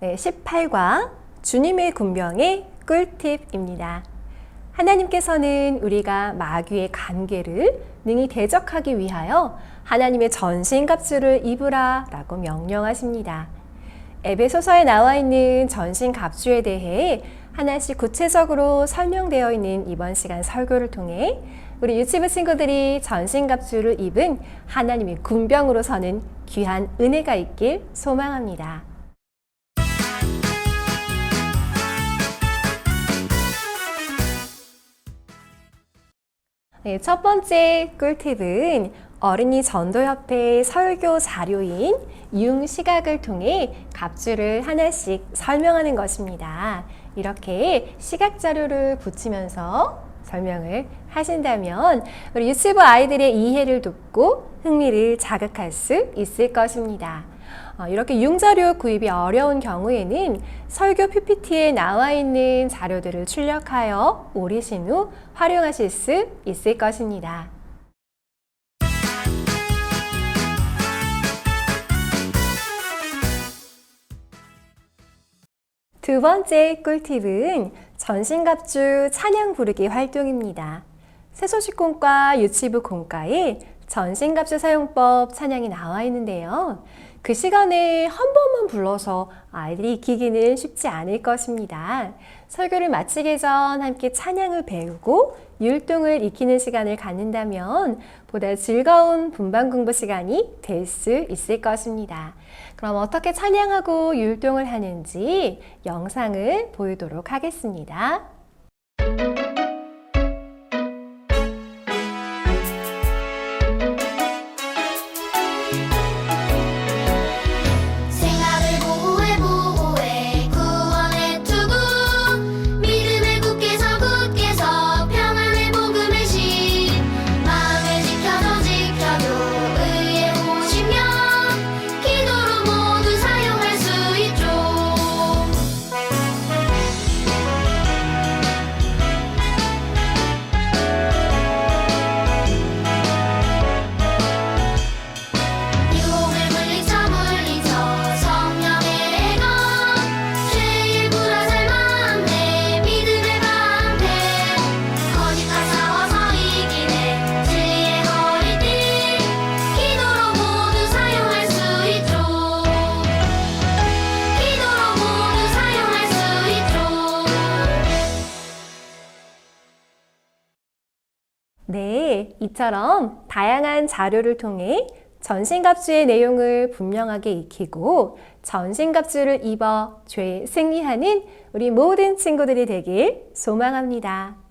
네, 18과 주님의 군병의 꿀팁입니다. 하나님께서는 우리가 마귀의 관계를 능히 대적하기 위하여 하나님의 전신갑주를 입으라 라고 명령하십니다. 에베소서에 나와 있는 전신갑주에 대해 하나씩 구체적으로 설명되어 있는 이번 시간 설교를 통해 우리 유치부 친구들이 전신갑주를 입은 하나님의 군병으로 서는 귀한 은혜가 있길 소망합니다. 네, 첫 번째 꿀팁은 어린이 전도협회 설교 자료인 융시각을 통해 갑주를 하나씩 설명하는 것입니다. 이렇게 시각 자료를 붙이면서 설명을 하신다면 우리 유치부 아이들의 이해를 돕고 흥미를 자극할 수 있을 것입니다. 어, 이렇게 융자료 구입이 어려운 경우에는 설교 PPT에 나와 있는 자료들을 출력하여 오리신 후 활용하실 수 있을 것입니다. 두 번째 꿀팁은 전신갑주 찬양 부르기 활동입니다. 새소식공과 유치부 공과에 전신갑주 사용법 찬양이 나와 있는데요. 그 시간에 한 번만 불러서 아이들이 익히기는 쉽지 않을 것입니다. 설교를 마치기 전 함께 찬양을 배우고 율동을 익히는 시간을 갖는다면 보다 즐거운 분반 공부 시간이 될 수 있을 것입니다. 그럼 어떻게 찬양하고 율동을 하는지 영상을 보이도록 하겠습니다. 네, 이처럼 다양한 자료를 통해 전신갑주의 내용을 분명하게 익히고 전신갑주를 입어 죄에 승리하는 우리 모든 친구들이 되길 소망합니다.